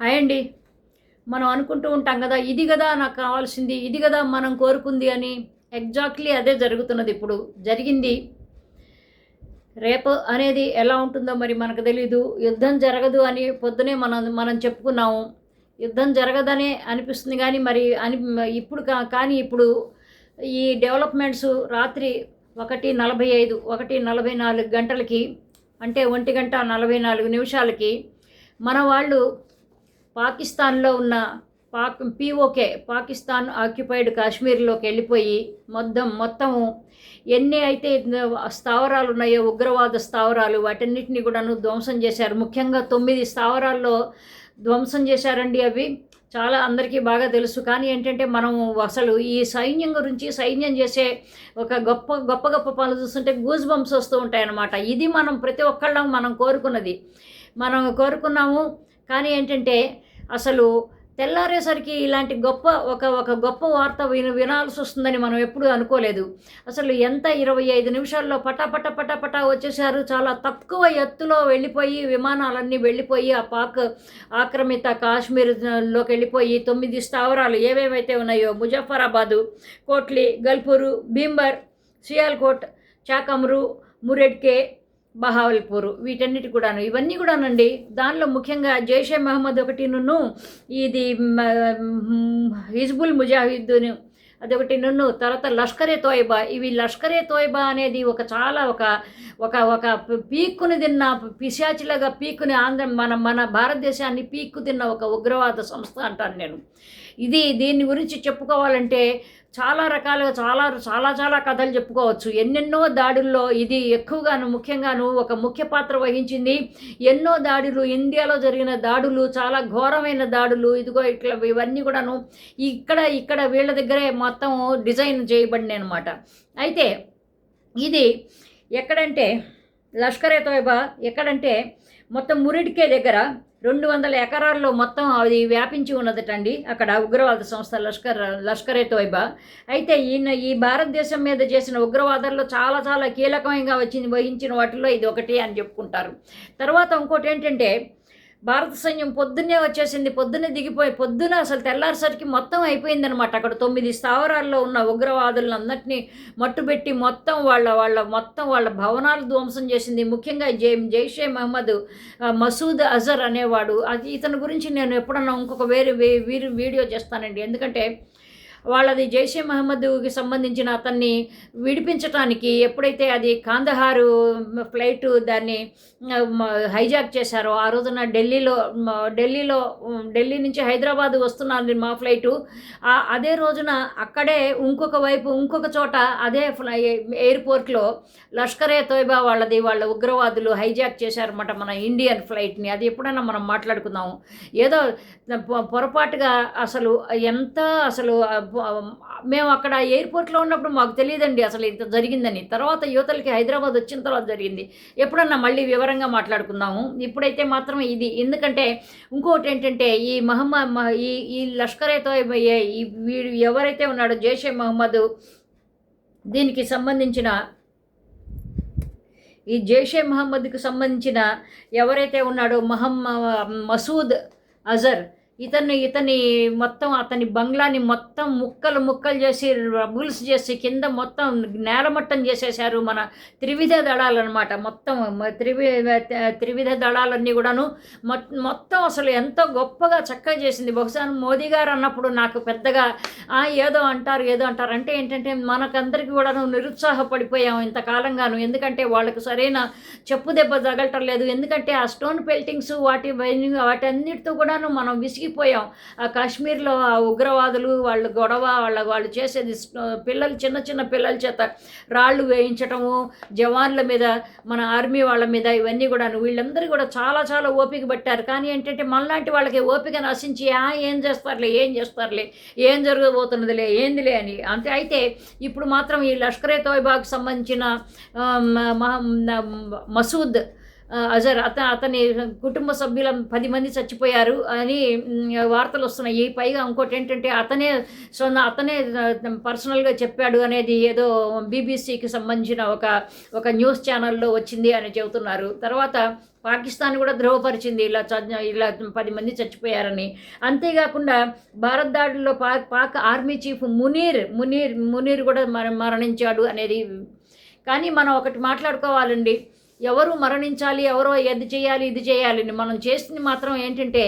Hi అండి. మనం అనుకుంటూ ఉంటాం కదా ఇది కదా నాకు కావాల్సింది ఇది కదా మనం కోరుకుంది అని ఎగ్జాక్ట్లీ అదే జరుగుతున్నది ఇప్పుడు. జరిగింది. రేపు అనేది ఎలా ఉంటుందో మరి మనకు తెలీదు. యుద్ధం జరగదు అని పొద్దునే మనం మనం చెప్పుకున్నాము. యుద్ధం జరగదనే అనిపిస్తుంది కానీ మరి అని ఇప్పుడు కా- కానీ ఇప్పుడు ఈ డెవలప్మెంట్స్ రాత్రి ఒకటి నలభై ఐదు ఒకటి నలభై నాలుగు గంటలకి అంటే ఒంటి గంట నలభై నాలుగు నిమిషాలకి మన వాళ్ళు పాకిస్తాన్లో ఉన్న పాక్ పీఓకే పాకిస్తాన్ ఆక్యుపైడ్ కాశ్మీర్లోకి వెళ్ళిపోయి మొత్తం మొత్తము ఎన్ని అయితే స్థావరాలు ఉన్నాయో ఉగ్రవాద స్థావరాలు వాటన్నిటిని కూడాను ధ్వంసం చేశారు. ముఖ్యంగా తొమ్మిది స్థావరాల్లో ధ్వంసం చేశారండి అవి. చాలా అందరికీ బాగా తెలుసు. కానీ ఏంటంటే మనం అసలు ఈ సైన్యం గురించి సైన్యం చేసే ఒక గొప్ప గొప్ప గొప్ప పనులు చూస్తుంటే గూజ్ బంప్స్ వస్తూ ఉంటాయన్నమాట. ఇది మనం ప్రతి ఒక్కళ్ళం మనం కోరుకున్నది. మనం కోరుకున్నాము. కానీ ఏంటంటే అసలు తెల్లారేసరికి ఇలాంటి గొప్ప ఒక ఒక గొప్ప వార్త విన వినాల్సి వస్తుందని మనం ఎప్పుడూ అనుకోలేదు. అసలు ఎంత ఇరవై ఐదు నిమిషాల్లో పటా పట వచ్చేసారు చాలా తక్కువ ఎత్తులో వెళ్ళిపోయి విమానాలన్నీ వెళ్ళిపోయి ఆ పాక్ ఆక్రమిత కాశ్మీర్లోకి వెళ్ళిపోయి తొమ్మిది స్థావరాలు ఏవేవైతే ఉన్నాయో ముజఫరాబాదు కోట్లి గల్పూరు భీంబర్ సియాల్కోట్ చాకమ్రు మురెడ్కే బహావల్పూర్ వీటన్నిటి కూడాను. ఇవన్నీ కూడానండి దానిలో ముఖ్యంగా జైషే మహమ్మద్ ఒకటి ఇది హిజ్బుల్ ముజాహిద్దును అదొకటి నన్ను తర్వాత లష్కరే తోయబా. ఇవి లష్కరే తోయబా అనేది ఒక చాలా ఒక ఒక ఒక పీక్కుని తిన్న పిశాచిలాగా పీక్కుని ఆంధ్ర మన మన భారతదేశాన్ని పీక్కు తిన్న ఒక ఉగ్రవాద సంస్థ అంటాను నేను. ఇది దీని గురించి చెప్పుకోవాలంటే చాలా రకాలుగా చాలా చాలా చాలా కథలు చెప్పుకోవచ్చు. ఎన్నెన్నో దాడుల్లో ఇది ఎక్కువగాను ముఖ్యంగాను ఒక ముఖ్య పాత్ర వహించింది. ఎన్నో దాడులు ఇండియాలో జరిగిన దాడులు చాలా ఘోరమైన దాడులు ఇదిగో ఇట్లా ఇవన్నీ కూడాను ఇక్కడ ఇక్కడ వీళ్ళ దగ్గరే మొత్తం డిజైన్ చేయబడినాయి అనమాట అయితే ఇది ఎక్కడంటే లష్కరే తోయబా ఎక్కడంటే మొత్తం మురిడికే దగ్గర రెండు వందల ఎకరాల్లో మొత్తం అది వ్యాపించి ఉన్నదటండి. అక్కడ ఉగ్రవాద సంస్థ లష్కర్ లష్కరే తోయిబా. అయితే ఈయన ఈ భారతదేశం మీద చేసిన ఉగ్రవాదాల్లో చాలా చాలా కీలకమైన వచ్చింది వహించిన వాటిలో ఇది ఒకటి అని చెప్పుకుంటారు. తర్వాత ఇంకోటి ఏంటంటే భారత సైన్యం పొద్దున్నే వచ్చేసింది పొద్దున్నే దిగిపోయి పొద్దున అసలు తెల్లారిసరికి మొత్తం అయిపోయిందనమాట అక్కడ తొమ్మిది స్థావరాల్లో ఉన్న ఉగ్రవాదులందరినీ మట్టుబెట్టి మొత్తం వాళ్ళ వాళ్ళ మొత్తం వాళ్ళ భవనాలు ధ్వంసం చేసింది. ముఖ్యంగా జై జైషే మహమ్మద్ మసూద్ అజర్ అనేవాడు. అది ఇతని గురించి నేను ఎప్పుడన్నా ఇంకొక వేరే వీరి వీడియో చేస్తానండి. ఎందుకంటే వాళ్ళది జైషే మహమ్మద్కి సంబంధించిన అతన్ని విడిపించటానికి ఎప్పుడైతే అది కాందహారు ఫ్లైట్ దాన్ని హైజాక్ చేశారో ఆ రోజున ఢిల్లీలో ఢిల్లీలో ఢిల్లీ నుంచి హైదరాబాద్ వస్తున్నది మా ఫ్లైటు. అదే రోజున అక్కడే ఇంకొక వైపు ఇంకొక చోట అదే ఫ్లై ఎయిర్పోర్ట్లో లష్కరే తోయిబా వాళ్ళది వాళ్ళ ఉగ్రవాదులు హైజాక్ చేశారన్నమాట మన ఇండియన్ ఫ్లైట్ని. అది ఎప్పుడైనా మనం మాట్లాడుకుందాము. ఏదో పొరపాటుగా అసలు ఎంత అసలు మేము అక్కడ ఎయిర్పోర్ట్లో ఉన్నప్పుడు మాకు తెలియదండి అసలు ఇంత జరిగిందని. తర్వాత యువతలకి హైదరాబాద్ వచ్చిన తర్వాత జరిగింది. ఎప్పుడన్నా మళ్ళీ వివరంగా మాట్లాడుకుందాము. ఇప్పుడైతే మాత్రం ఇది. ఎందుకంటే ఇంకోటి ఏంటంటే ఈ మహమ్మ ఈ ఈ లష్కరేతో వీడు ఎవరైతే ఉన్నాడో జైషే మహమ్మద్ దీనికి సంబంధించిన ఈ జైషే మహమ్మద్కు సంబంధించిన ఎవరైతే ఉన్నాడో మహమ్మ మసూద్ అజర్ ఇతన్ని ఇతని మొత్తం అతని బంగ్లాని మొత్తం ముక్కలు ముక్కలు చేసి రబుల్స్ చేసి కింద మొత్తం నేలమట్టం చేసేశారు మన త్రివిధ దళాలు అనమాట మొత్తం త్రివి త్రివిధ దళాలన్నీ కూడాను మొత్తం అసలు ఎంతో గొప్పగా చక్కగా చేసింది. బహుశా మోదీ గారు అన్నప్పుడు నాకు పెద్దగా ఏదో అంటారు ఏదో అంటారు. అంటే ఏంటంటే మనకందరికీ కూడాను నిరుత్సాహపడిపోయాం ఇంతకాలంగాను. ఎందుకంటే వాళ్ళకు సరైన చెప్పు దెబ్బ తగలటం లేదు. ఎందుకంటే ఆ స్టోన్ పెయింటింగ్స్ వాటి వాటి అన్నిటితో కూడాను మనం విసిగి విసిగిపోయాం ఆ కాశ్మీర్లో ఆ ఉగ్రవాదులు వాళ్ళు గొడవ వాళ్ళ వాళ్ళు చేసేది పిల్లలు చిన్న చిన్న పిల్లల చేత రాళ్ళు వేయించటము జవాన్ల మీద మన ఆర్మీ వాళ్ళ మీద ఇవన్నీ కూడా వీళ్ళందరూ కూడా చాలా చాలా ఓపిక పట్టారు. కానీ ఏంటంటే మనలాంటి వాళ్ళకి ఓపిక నశించి ఆ ఏం చేస్తారులే ఏం చేస్తారులే ఏం జరగబోతున్నదిలే ఏందిలే అని. అంతే అయితే ఇప్పుడు మాత్రం ఈ లష్కరే తోయిబాకు సంబంధించిన మసూద్ అజర్ అత అతని కుటుంబ సభ్యుల పది మంది చచ్చిపోయారు అని వార్తలు వస్తున్నాయి. పైగా ఇంకోటి ఏంటంటే అతనే సొంత అతనే పర్సనల్గా చెప్పాడు అనేది ఏదో బీబీసీకి సంబంధించిన ఒక ఒక న్యూస్ ఛానల్లో వచ్చింది అని చెబుతున్నారు. తర్వాత పాకిస్తాన్ కూడా ధృవపరిచింది ఇలా చ- ఇలా పది మంది చచ్చిపోయారని. అంతేకాకుండా భారత్ దాడుల్లో పాక్ పాక్ ఆర్మీ చీఫ్ మునీర్ మునీర్ మునీర్ కూడా మర మరణించాడు అనేది. కానీ మనం ఒకటి మాట్లాడుకోవాలండి. ఎవరు మరణించాలి ఎవరో ఇది చేయాలి ఇది చేయాలి. మనం చేసింది మాత్రం ఏంటంటే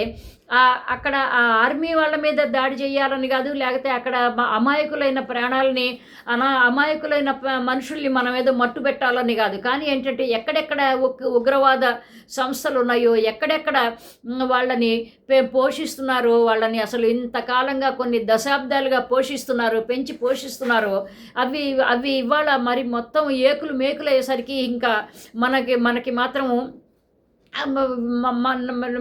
అక్కడ ఆ ఆర్మీ వాళ్ళ మీద దాడి చేయాలని కాదు లేకపోతే అక్కడ అమాయకులైన ప్రాణాలని అనా అమాయకులైన ప- మనుషుల్ని మనం ఏదో మట్టు పెట్టాలని కాదు. కానీ ఏంటంటే ఎక్కడెక్కడ ఉగ్రవాద సంస్థలు ఉన్నాయో ఎక్కడెక్కడ వాళ్ళని పోషిస్తున్నారో వాళ్ళని అసలు ఇంతకాలంగా కొన్ని దశాబ్దాలుగా పోషిస్తున్నారు పెంచి పోషిస్తున్నారో అవి అవి ఇవాళ మరి మొత్తం ఏకులు మేకులు అయ్యేసరికి ఇంకా మనకి మనకి మాత్రము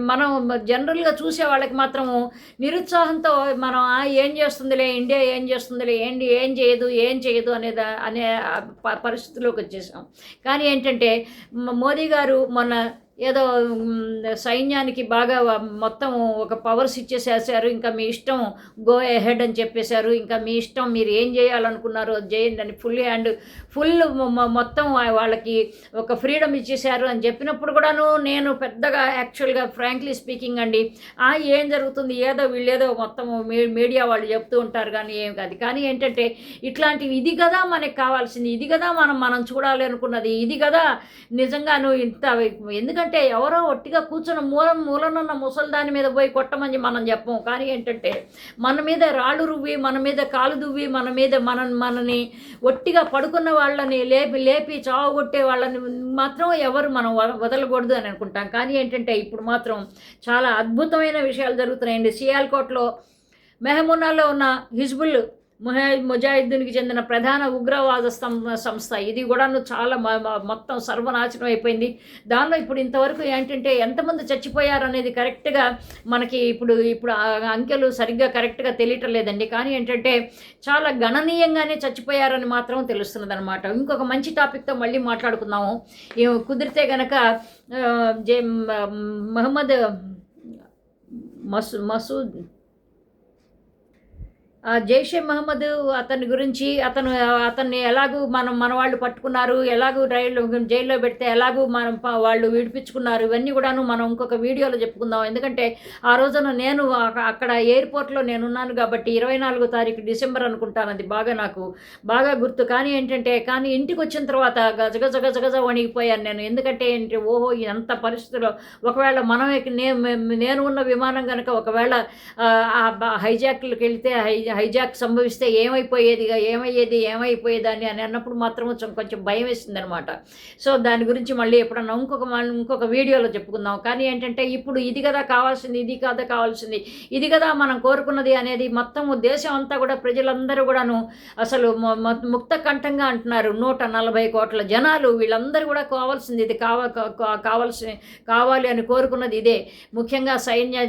మనం జనరల్గా చూసే వాళ్ళకి మాత్రము నిరుత్సాహంతో మనం ఏం చేస్తుందిలే ఇండియా ఏం చేస్తుందిలే ఏంటి ఏం చేయదు ఏం చేయదు అనేది అనే ప- పరిస్థితిలోకి వచ్చేసాం. కానీ ఏంటంటే మోదీ గారు మొన్న ఏదో సైన్యానికి బాగా మొత్తం ఒక పవర్స్ ఇచ్చేసేసారు ఇంకా మీ ఇష్టం గో ఎహెడ్ అని చెప్పేశారు ఇంకా మీ ఇష్టం మీరు ఏం చేయాలనుకున్నారో అది చేయండి అని ఫుల్ హ్యాండ్ ఫుల్ మొత్తం వాళ్ళకి ఒక ఫ్రీడమ్ ఇచ్చేశారు అని చెప్పినప్పుడు కూడాను నేను పెద్దగా యాక్చువల్గా ఫ్రాంక్లీ స్పీకింగ్ అండి ఆ ఏం జరుగుతుంది ఏదో వీళ్ళేదో మొత్తం మీ- మీడియా వాళ్ళు చెప్తూ ఉంటారు కానీ ఏం కాదు. కానీ ఏంటంటే ఇట్లాంటివి ఇది కదా మనకి కావాల్సింది ఇది కదా మనం మనం చూడాలి అనుకున్నది ఇది కదా నిజంగాను ఇంత ఎందుకంటే ఎవరో ఒట్టిగా కూర్చున్న మూలం మూలనున్న ముసలి దాని మీద పోయి కొట్టమని మనం చెప్పము. కానీ ఏంటంటే మన మీద రాళ్ళు రువ్వి మన మీద కాలు దువ్వి మన మీద మన మనని ఒట్టిగా పడుకున్న వాళ్ళని లేపి లేపి చావగొట్టే వాళ్ళని మాత్రం ఎవరు మనం వ- వదలకూడదు అని అనుకుంటాం. కానీ ఏంటంటే ఇప్పుడు మాత్రం చాలా అద్భుతమైన విషయాలు జరుగుతున్నాయండి. సియాల్కోట్లో మెహమూనాలో ఉన్న హిజ్బుల్ ముహే ముజాహిద్దీన్కి చెందిన ప్రధాన ఉగ్రవాద సంస్థ. ఇది కూడాను చాలా మ- మొత్తం సర్వనాశనం అయిపోయింది. దానిలో ఇప్పుడు ఇంతవరకు ఏంటంటే ఎంతమంది చచ్చిపోయారు అనేది కరెక్ట్గా మనకి ఇప్పుడు ఇప్పుడు అంకెలు సరిగ్గా కరెక్ట్గా తెలియటం లేదండి. కానీ ఏంటంటే చాలా గణనీయంగానే చచ్చిపోయారని మాత్రం తెలుస్తున్నది అనమాట ఇంకొక మంచి టాపిక్తో మళ్ళీ మాట్లాడుకుందాము. కుదిరితే గనక జే మహమ్మద్ మసూ మసూద్ జైషే మహమ్మద్ అతని గురించి అతను అతన్ని ఎలాగూ మనం మన వాళ్ళు పట్టుకున్నారు ఎలాగూ రైలు జైల్లో పెడితే ఎలాగూ మనం వాళ్ళు విడిపించుకున్నారు ఇవన్నీ కూడాను మనం ఇంకొక వీడియోలో చెప్పుకుందాం. ఎందుకంటే ఆ రోజున నేను అక్కడ ఎయిర్పోర్ట్లో నేను ఉన్నాను కాబట్టి ఇరవై నాలుగో తారీఖు డిసెంబర్ అనుకుంటాను అది బాగా నాకు బాగా గుర్తు. కానీ ఏంటంటే కానీ ఇంటికి వచ్చిన తర్వాత గజగజ గజగజ వణిగిపోయాను నేను. ఎందుకంటే ఏంటి ఓహో ఎంత పరిస్థితిలో ఒకవేళ మనం నేను ఉన్న విమానం కనుక ఒకవేళ హైజాక్లకి హైజాక్లకు వెళ్తే హై హైజాక్ సంభవిస్తే ఏమైపోయేదిగా? ఏమయ్యేది? ఏమైపోయేదాన్ని అని అని అన్నప్పుడు మాత్రం కొంచెం కొంచెం భయం వేసింది అనమాట సో దాని గురించి మళ్ళీ ఎప్పుడన్నా ఇంకొక ఇంకొక వీడియోలో చెప్పుకుందాం. కానీ ఏంటంటే ఇప్పుడు ఇది కదా కావాల్సింది ఇది కదా కావాల్సింది ఇది కదా మనం కోరుకున్నది అనేది మొత్తం దేశం అంతా కూడా ప్రజలందరూ కూడాను అసలు ముక్త కంఠంగా అంటున్నారు. నూట నలభై కోట్ల జనాలు వీళ్ళందరూ కూడా కావాల్సింది ఇది కావ కావాల్సిన కావాల్సి కావాలి అని కోరుకున్నది ఇదే. ముఖ్యంగా సైన్య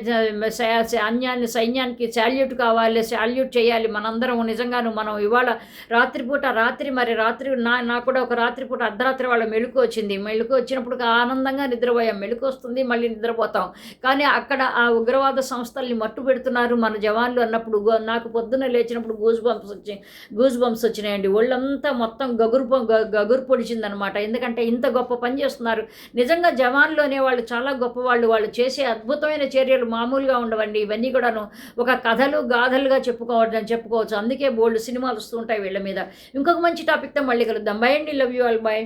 సై- సైన్యానికి శాల్యూట్ కావాలి శాల్యూట్ చేయాలి. మనందరం నిజంగాను మనం ఇవాళ రాత్రిపూట రాత్రి మరి రాత్రి నా నాకు కూడా ఒక రాత్రిపూట అర్ధరాత్రి వాళ్ళ మెలుకు వచ్చింది. మెలుకు వచ్చినప్పుడు ఆనందంగా నిద్రపోయాం. మెలుకు వస్తుంది మళ్ళీ నిద్రపోతాం. కానీ అక్కడ ఆ ఉగ్రవాద సంస్థల్ని మట్టు పెడుతున్నారు మన జవాన్లు అన్నప్పుడు నాకు పొద్దున్న లేచినప్పుడు గూజ్ బంప్స్ వచ్చి గూజ్ బంప్స్ వచ్చినాయండి. ఒళ్ళంతా మొత్తం గగురు పొ- గ- గగురు పొడిచిందనమాట. ఎందుకంటే ఇంత గొప్ప పని చేస్తున్నారు. నిజంగా జవాన్లు అనేవాళ్ళు చాలా గొప్ప వాళ్ళు వాళ్ళు చేసే అద్భుతమైన చర్యలు మామూలుగా ఉండవండి. ఇవన్నీ కూడాను ఒక కథలు గాథలుగా చెప్పుకో చెప్పుకోవడం చెప్పుకోవచ్చు. అందుకే బోల్డ్ సినిమాలు వస్తుంటాయి వీళ్ళ మీద. ఇంకొక మంచి టాపిక్తో మళ్ళీ కలుద్దాం. బై అండి. Love you all bye